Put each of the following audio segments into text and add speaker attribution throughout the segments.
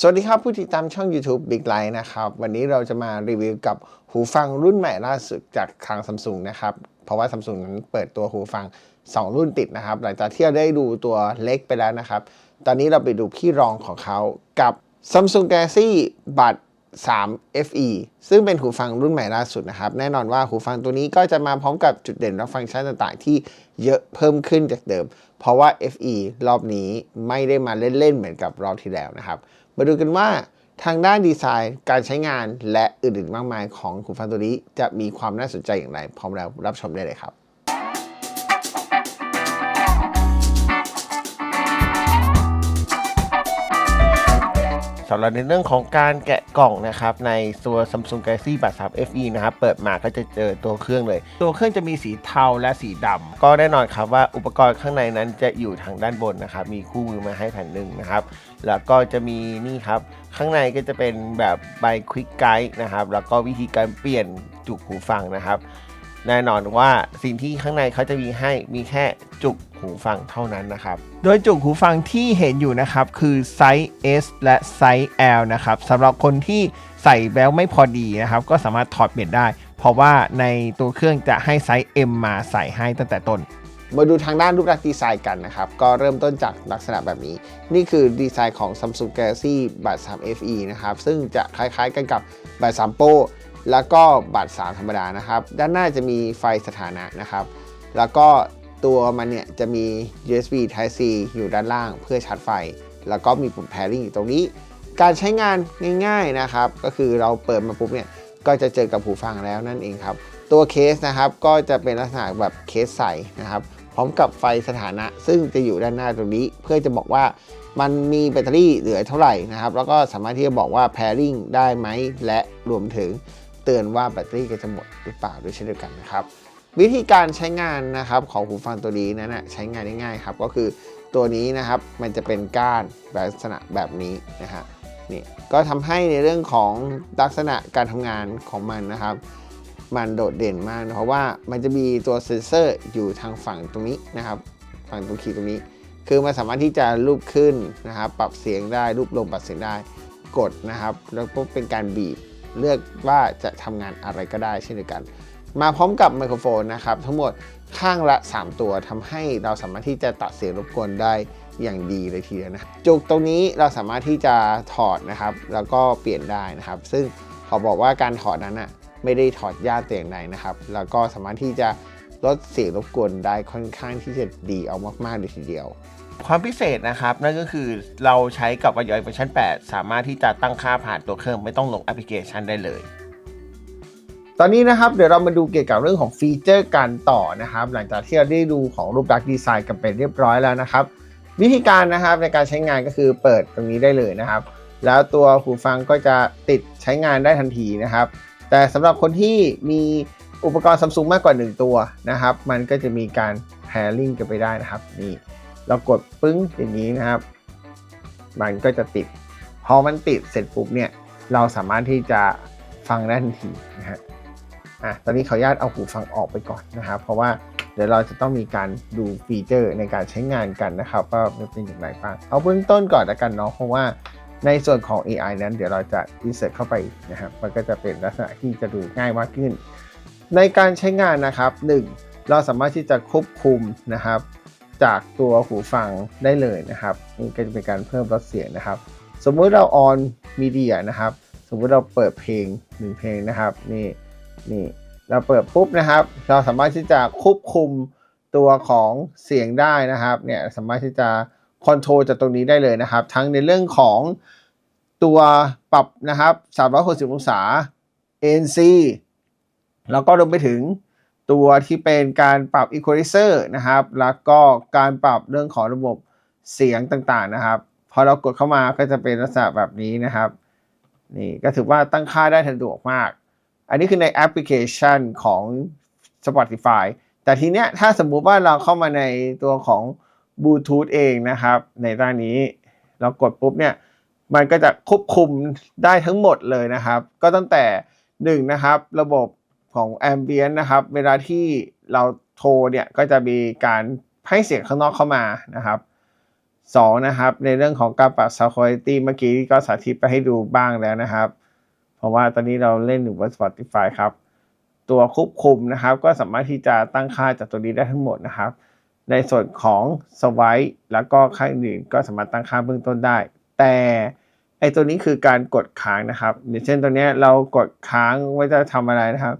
Speaker 1: สวัสดีครับ ผู้ติดตามช่อง YouTube Big Light นะครับ วันนี้เราจะมารีวิวกับหูฟังรุ่นใหม่ล่าสุดจากทางซัมซุงนะครับ เพราะว่าซัมซุงนั้นเปิดตัวหูฟัง 2 รุ่นติดนะครับ หลังจากที่เราได้ดูตัวเล็กไปแล้วนะครับ ตอนนี้เราไปดูพี่รองของเขากับ Samsung Galaxy Buds 3 FE ซึ่งเป็นหูฟังรุ่นใหม่ล่าสุดนะครับ แน่นอนว่าหูฟังตัวนี้ก็จะมาพร้อมกับจุดเด่นและฟังก์ชันต่างๆ ที่เยอะเพิ่มขึ้นจากเดิม เพราะว่า FE รอบนี้ไม่ได้มาเล่นๆเหมือนกับรอบที่แล้วนะครับ มาดูกันว่าทางด้านดีไซน์ การใช้งานและอื่นๆมากมายของหูฟังตัวนี้ จะมีความน่าสนใจอย่างไร พร้อมแล้วรับชมได้เลยครับสำหรับในเรื่องของการแกะกล่องนะครับในตัว Samsung Galaxy Buds 3 FE นะครับเปิดมาก็จะเจอตัวเครื่องเลย ตัวเครื่องจะมีสีเทาและสีดำก็แน่นอนครับว่าอุปกรณ์ข้างในนั้นจะอยู่ทางด้านบนนะครับมีคู่มือมาให้แผ่นหนึ่งนะครับ แล้วก็จะมีนี่ครับ ข้างในก็จะเป็นแบบใบ Quick Guide นะครับ แล้วก็วิธีการเปลี่ยนจุกหูฟังนะครับ แน่นอนว่าสิ่งที่ข้างในเขาจะมีให้มีแค่จุกหูฟังเท่านั้นนะครับ โดยจุกหูฟังที่เห็นอยู่นะครับ คือไซส์ S และไซส์ L นะครับสำหรับคนที่ใส่แล้วไม่พอดีนะครับ ก็สามารถถอดเปลี่ยนได้ เพราะว่าในตัวเครื่องจะให้ไซส์ M มาใส่ให้ตั้งแต่ต้น มาดูทางด้านรูปลักษณ์ดีไซน์กันนะครับ ก็เริ่มต้นจากลักษณะแบบนี้ นี่คือดีไซน์ของ Samsung Galaxy Buds 3 FE นะครับ ซึ่งจะคล้ายๆกันกับ Buds 3 Pro แล้วก็บัตร 3 ธรรมดานะครับ ด้านหน้าจะมีไฟสถานะนะครับ แล้วก็ตัวมันเนี่ยจะมี USB Type C อยู่ด้านล่างเพื่อชาร์จไฟ แล้วก็มีปุ่ม pairing อยู่ตรงนี้ การใช้งานง่ายๆนะครับ ก็คือเราเปิดมาปุ๊บเนี่ยก็จะเจอกับหูฟังแล้วนั่นเองครับ ตัวเคสนะครับก็จะเป็นลักษณะแบบเคสใสนะครับ พร้อมกับไฟสถานะ ซึ่งจะอยู่ด้านหน้าตรงนี้ เพื่อจะบอกว่ามันมีแบตเตอรี่เหลือเท่าไหร่นะครับ แล้วก็สามารถที่จะบอกว่า pairing ได้ไหม และรวมถึงเตือนว่าแบตเตอรี่จะหมดหรือเปล่าด้วยเช่นเดียวกันนะครับ วิธีการใช้งานนะครับของหูฟังตัวนี้นั้นะใช้งานง่ายๆครับก็คือตัวนี้นะครับมันจะเป็นก้านลักษณะแบบนี้นะฮะนี่ก็ทำให้ในเรื่องของลักษณะการทำงานของมันนะครับ มันโดดเด่นมากนะเพราะว่ามันจะมีตัวเซนเซอร์อยู่ทางฝั่งตรงนี้นะครับ ฝั่งตรงคีย์ตรงนี้ คือมันสามารถที่จะรูปขึ้นนะครับ ปรับเสียงได้รูปลงปรับเสียงได้กดนะครับ แล้วก็เป็นการบีบเลือกว่าจะทำงานอะไรก็ได้เช่นเดียวกัน มาพร้อมกับไมโครโฟนนะครับ ทั้งหมดข้างละ 3 ตัวทำให้เราสามารถที่จะตัดเสียงรบกวนได้อย่างดีเลยทีเดียวนะจุกตรงนี้เราสามารถที่จะถอดนะครับ แล้วก็เปลี่ยนได้นะครับ ซึ่งขอบอกว่าการถอดนั้นอะ ไม่ได้ถอดยากแต่อย่างใดนะครับ แล้วก็สามารถที่จะลดเสียงรบกวนได้ค่อนข้างที่จะดีเอามากๆเลยทีเดียว ความพิเศษนะครับ นั่นก็คือเราใช้กับ iOS เวอร์ชัน8 สามารถที่จะตั้งค่าผ่านตัวเครื่องไม่ต้องลงแอปพลิเคชันได้เลย ตอนนี้นะครับเดี๋ยวเรามาดูเกี่ยวกับเรื่องของฟีเจอร์การต่อนะครับ หลังจากที่เราได้ดูของรูปลักษณ์ดีไซน์กันไปเรียบร้อยแล้วนะครับ วิธีการนะครับในการใช้งานก็คือเปิดตรงนี้ได้เลยนะครับ แล้วตัวหูฟังก็จะติดใช้งานได้ทันทีนะครับ แต่สำหรับคนที่มีอุปกรณ์ซัมซุงมากกว่า 1 ตัวนะครับ มันก็จะมีการ pairing กันไปได้นะครับนี่เรากดปึ้งอย่างนี้นะครับ มันก็จะติด พอมันติดเสร็จปุ๊บเนี่ยเราสามารถที่จะฟังได้ทันทีนะฮะอะตอนนี้ขออนุญาตเอาหูฟังออกไปก่อนนะครับ เพราะว่าเดี๋ยวเราจะต้องมีการดูฟีเจอร์ในการใช้งานกันนะครับว่าเป็นอย่างไรบ้างเอาเบื้องต้นก่อนละกันเนาะเพราะว่า ในส่วนของ AI นั้นเดี๋ยวเราจะ insert เข้าไปนะครับ มันก็จะเป็นลักษณะที่จะดูง่ายมากขึ้น ในการใช้งานนะครับ 1. เราสามารถที่จะควบคุมนะครับ จากตัวหูฟังได้เลยนะครับนี่ก็จะเป็นการเพิ่มลดเสียงนะครับ สมมุติเราออนมีเดียนะครับ สมมุติเราเปิดเพลงหนึ่งเพลงนะครับนี่นี่เราเปิดปุ๊บนะครับ เราสามารถที่จะควบคุมตัวของเสียงได้นะครับเนี่ยสามารถที่จะ คอนโทรลจากตรงนี้ได้เลยนะครับ ทั้งในเรื่องของตัวปรับนะครับ 360 องศา ANC แล้วก็รวมไปถึงตัวที่เป็นการปรับ Equalizer นะครับ แล้วก็การปรับเรื่องของระบบเสียงต่างๆนะครับ พอเรากดเข้ามาก็จะเป็นลักษณะแบบนี้นะครับ นี่ก็ถือว่าตั้งค่าได้สะดวกมาก อันนี้คือในแอปพลิเคชันของ Spotify แต่ทีเนี้ยถ้าสมมุติว่าเราเข้ามาในตัวของ บลูทูธเองนะครับ ในด้านนี้เรากดปุ๊บเนี่ยมันก็จะควบคุมได้ทั้งหมดเลยนะครับ ก็ตั้งแต่หนึ่งนะครับระบบของแอมเบียนนะครับ เวลาที่เราโทรเนี่ยก็จะมีการให้เสียงข้างนอกเข้ามานะครับ2นะครับ ในเรื่องของการปรับ Sound Quality เมื่อกี้ก็สาธิตไปให้ดูบ้างแล้วนะครับ เพราะว่าตอนนี้เราเล่นอยู่บน Spotify ครับ ตัวควบคุมนะครับ ก็สามารถที่จะตั้งค่าจากตัวนี้ได้ทั้งหมดนะครับ ในส่วนของ Swipe แล้วก็ค่าอื่นก็สามารถตั้งค่าเบื้องต้นได้ แต่ไอตัวนี้คือการกดค้างนะครับ อย่างเช่นตัวนี้เรากดค้างไว้จะทำอะไรนะครับ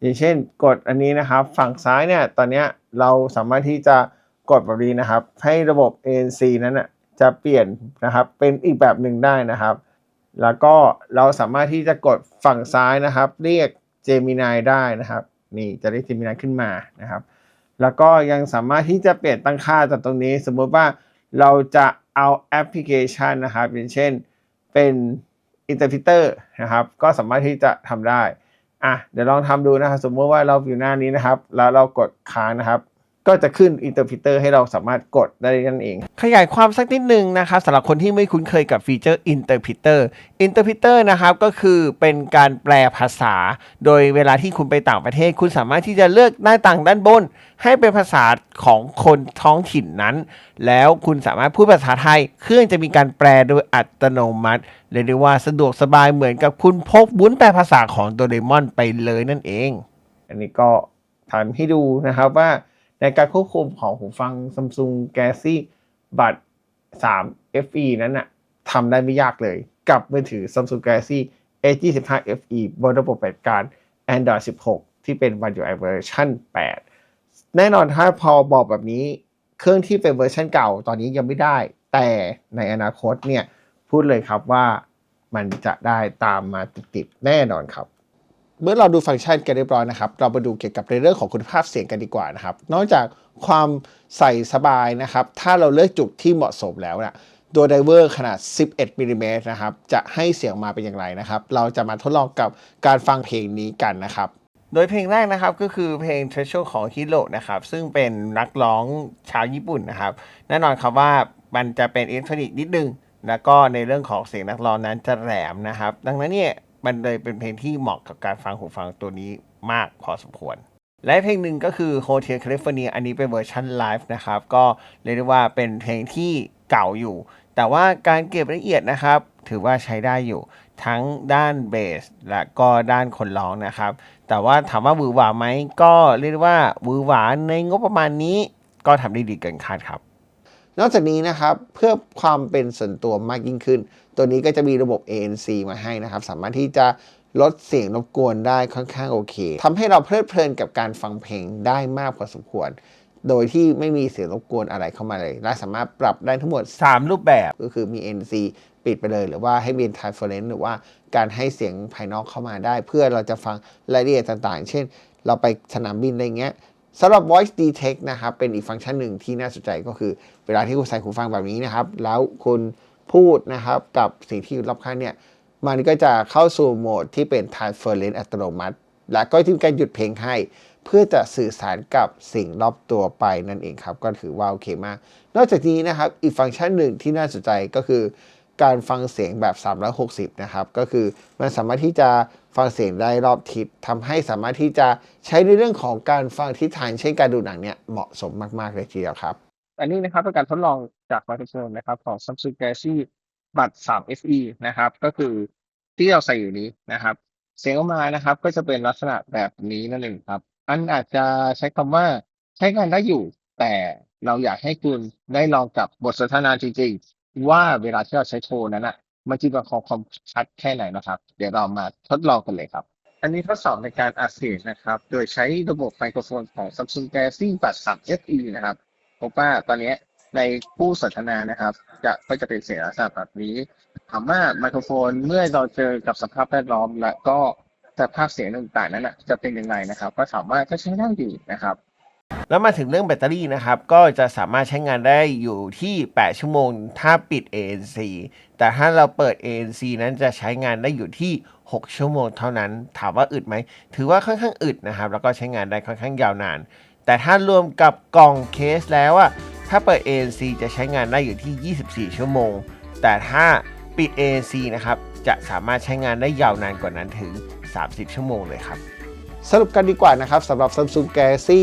Speaker 1: อย่างเช่นกดอันนี้นะครับ ฝั่งซ้ายเนี่ยตอนนี้เราสามารถที่จะกดแบบนี้นะครับ ให้ระบบ ANC นั้นนะจะเปลี่ยนนะครับเป็นอีกแบบหนึ่งได้นะครับ แล้วก็เราสามารถที่จะกดฝั่งซ้ายนะครับ เรียก Gemini ได้นะครับ นี่จะเรียก Gemini ขึ้นมานะครับ แล้วก็ยังสามารถที่จะเปลี่ยนตั้งค่าจากตรงนี้ สมมติว่าเราจะเอาแอปพลิเคชันนะครับอย่างเช่นเป็นอินเตอร์พิเตอร์นะครับ ก็สามารถที่จะทำได้อะเดี๋ยวลองทำดูนะครับ สมมติว่าเราอยู่หน้านี้นะครับ แล้วเรากดค้างนะครับ ก็จะขึ้น Interpreter ให้เราสามารถกดได้นั่นเอง ขยายความสักนิดนึงนะครับสำหรับคนที่ไม่คุ้นเคยกับฟีเจอร์ Interpreter Interpreter นะครับก็คือเป็นการแปลภาษา โดยเวลาที่คุณไปต่างประเทศ คุณสามารถที่จะเลือกหน้าต่างด้านบน ให้เป็นภาษาของคนท้องถิ่นนั้น แล้วคุณสามารถพูดภาษาไทย เครื่องจะมีการแปลโดยอัตโนมัติเรียกได้ว่าสะดวกสบายเหมือนกับคุณพกบุ้นแปลภาษาของโดเรมอนไปเลยนั่นเอง อันนี้ก็ทำให้ดูนะครับว่า ในการควบคุมของหูฟัง Samsung Galaxy Buds 3 FE นั้นน่ะทำได้ไม่ยากเลย กับมือถือ Samsung Galaxy A25 FE บนระบบปฏิบัติการ Android 16 ที่เป็น One UI เวอร์ชัน8แน่นอนถ้าพอบอกแบบนี้ เครื่องที่เป็นเวอร์ชันเก่าตอนนี้ยังไม่ได้ แต่ในอนาคตเนี่ย พูดเลยครับว่ามันจะได้ตามมาติดๆแน่นอนครับ เมื่อเราดูฟังก์ชันกันเรียบร้อยนะครับ เรามาดูเกี่ยวกับในเรื่องของคุณภาพเสียงกันดีกว่านะครับ นอกจากความใส่สบายนะครับ ถ้าเราเลือกจุดที่เหมาะสมแล้วนะตัวไดเวอร์ขนาด 11มิลลิเมตรนะครับ จะให้เสียงมาเป็นอย่างไรนะครับ เราจะมาทดลองกับการฟังเพลงนี้กันนะครับ โดยเพลงแรกนะครับก็คือเพลง Treasure ของ Hiro นะครับ ซึ่งเป็นนักร้องชาวญี่ปุ่นนะครับ แน่นอนครับว่ามันจะเป็นอิเล็กทรอนิกส์นิดนึง แล้วก็ในเรื่องของเสียงนักร้องนั้นจะแหลมนะครับ ดังนั้นเนี่ย มันเลยเป็นเพลงที่เหมาะกับการฟังหูฟังตัวนี้มากพอสมควร และเพลงหนึ่งก็คือ Hotel California อันนี้เป็นเวอร์ชันไลฟ์นะครับ ก็เรียกได้ว่าเป็นเพลงที่เก่าอยู่ แต่ว่าการเก็บละเอียดนะครับ ถือว่าใช้ได้อยู่ทั้งด้านเบสและก็ด้านคนร้องนะครับ แต่ว่าถามว่าหวือหวาไหมก็เรียกได้ว่าวือหวาในงบประมาณนี้ก็ทำได้ดีเกินคาดครับ นอกจากนี้นะครับเพื่อความเป็นส่วนตัวมากยิ่งขึ้น ตัวนี้ก็จะมีระบบ ANC มาให้นะครับ สามารถที่จะลดเสียงรบกวนได้ค่อนข้างโอเคทำให้เราเพลิดเพลินกับการฟังเพลงได้มากพอสมควร โดยที่ไม่มีเสียงรบกวนอะไรเข้ามาเลย และสามารถปรับได้ทั้งหมด 3 รูปแบบ ก็คือมี ANC ปิดไปเลย หรือว่าให้เป็น transparent หรือว่าการให้เสียงภายนอกเข้ามาได้ เพื่อเราจะฟังรายละเอียดต่างๆ เช่น เราไปสนามบินอะไรเงี้ย สำหรับ voice detect นะครับเป็นอีกฟังก์ชันหนึ่งที่น่าสนใจก็คือ เวลาที่คุณใส่หูฟังแบบนี้นะครับ แล้วคุณพูดนะครับกับสิ่งที่อยู่รอบข้างเนี่ย มันก็จะเข้าสู่โหมดที่เป็น transference อัตโนมัติ และก็ที่การหยุดเพลงให้ เพื่อจะสื่อสารกับสิ่งรอบตัวไปนั่นเองครับ ก็ถือว่าโอเคมาก นอกจากนี้นะครับอีกฟังก์ชันหนึ่งที่น่าสนใจก็คือ การฟังเสียงแบบ 360 นะครับ ก็คือมันสามารถที่จะฟังเสียงได้รอบทิศทำให้สามารถที่จะใช้ในเรื่องของการฟังทิศทางเช่นการดูหนังเนี่ยเหมาะสมมากๆเลยทีเดียวครับ
Speaker 2: อันนี้นะครับเป็นการทดลองจากมโครโฟนนะครับของ Samsung Galaxy Buds 3 FE นะครับ ก็คือที่เราใส่อยู่นี้นะครับ เสียงออกมานะครับ ก็จะเป็นลักษณะแบบนี้นั่นเองครับ อันอาจจะใช้คำว่าใช้งานได้อยู่ แต่เราอยากให้คุณได้ลองกับบทสนทนาจริงๆ ว่าเวลาที่เราใช้โทรนั้นอะ มันจะมีความความชัดแค่ไหนนะครับ เดี๋ยวเรามาทดลองกันเลยครับ อันนี้ทดสอบในการอัดเสียงนะครับ โดยใช้ระบบไมโครโฟนของ Samsung Galaxy Buds 3 FE นะครับพบว่าตอนนี้ในผู้สนทนานะครับ จะก็จะเป็นเสียงลักษณะแบบนี้ถามว่าไมโครโฟนเมื่อเราเจอกับสภาพแวดล้อม และก็สภาพเสียงต่างๆนั้นนะจะเป็นยังไงนะครับ ก็ถามว่าก็ใช้ได้อยู่นะครับ
Speaker 1: แล้วมาถึงเรื่องแบตเตอรี่นะครับ ก็จะสามารถใช้งานได้อยู่ที่ 8 ชั่วโมง ถ้าปิด ANC แต่ถ้าเราเปิด ANC นั้นจะใช้งานได้อยู่ที่ 6 ชั่วโมงเท่านั้น ถามว่าอึดไหม ถือว่าค่อนข้างอึดนะครับ แล้วก็ใช้งานได้ค่อนข้างยาวนาน แต่ถ้ารวมกับกล่องเคสแล้วอะถ้าเปิด ANC จะใช้งานได้อยู่ที่ 24 ชั่วโมง แต่ถ้าปิด ANC นะครับ จะสามารถใช้งานได้ยาวนานกว่านั้นถึง 30 ชั่วโมงเลยครับ สรุปกันดีกว่านะครับสำหรับ Samsung Galaxy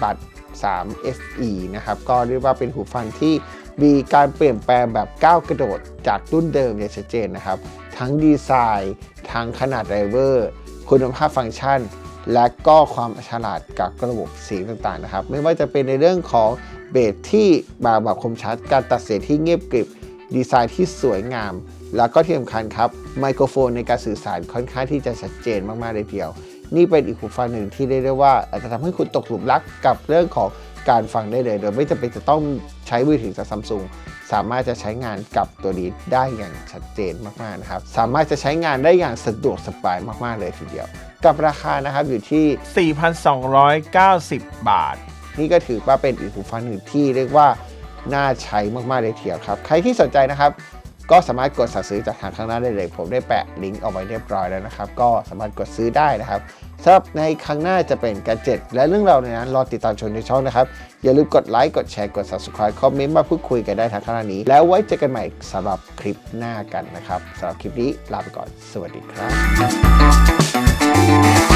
Speaker 1: Buds 3 FE นะครับ ก็เรียกว่าเป็นหูฟังที่มีการเปลี่ยนแปลงแบบก้าวกระโดดจากรุ่นเดิมอย่างชัดเจนนะครับ ทั้งดีไซน์ ทั้งขนาดไดรเวอร์ คุณภาพฟังก์ชัน และก็ความฉลาดกับระบบเสียงต่างๆนะครับ ไม่ว่าจะเป็นในเรื่องของเบสที่บางแบบคมชัด การตัดเสียงที่เงียบกริบ ดีไซน์ที่สวยงาม แล้วก็ที่สำคัญครับไมโครโฟนในการสื่อสารค่อนข้างที่จะชัดเจนมากๆเลยทีเดียว นี่เป็นอีกหูฟังหนึ่งที่เรียกได้ว่า อาจจะทำให้คุณตกหลุมรักกับเรื่องของการฟังได้เลย โดยไม่จำเป็นจะต้องใช้มือถือจากซัมซุงสามารถจะใช้งานกับตัวนี้ได้อย่างชัดเจนมากๆนะครับ สามารถจะใช้งานได้อย่างสะดวกสบายมากๆเลยทีเดียว กับราคานะครับอยู่ที่ 4,290 บาท นี่ก็ถือว่าเป็นอีกหูฟังหนึ่งที่เรียกว่าน่าใช้มากๆเลยทีเดียวครับ ใครที่สนใจนะครับ ก็สามารถกดสั่งซื้อจากทางข้างหน้าได้เลย ผมได้แปะลิงก์เอาไว้เรียบร้อยแล้วนะครับ ก็สามารถกดซื้อได้นะครับสำหรับในครั้งหน้าจะเป็นการเจ็ดและเรื่องราวในนั้นรอติดตามชมในช่องนะครับ อย่าลืมกดไลค์กดแชร์กด subscribe คอมเมนต์มาพูดคุยกันได้ทางข้างหน้านี้ แล้วไว้เจอกันใหม่สำหรับคลิปหน้ากันนะครับสำหรับคลิปนี้ลาไปก่อน สวัสดีครับ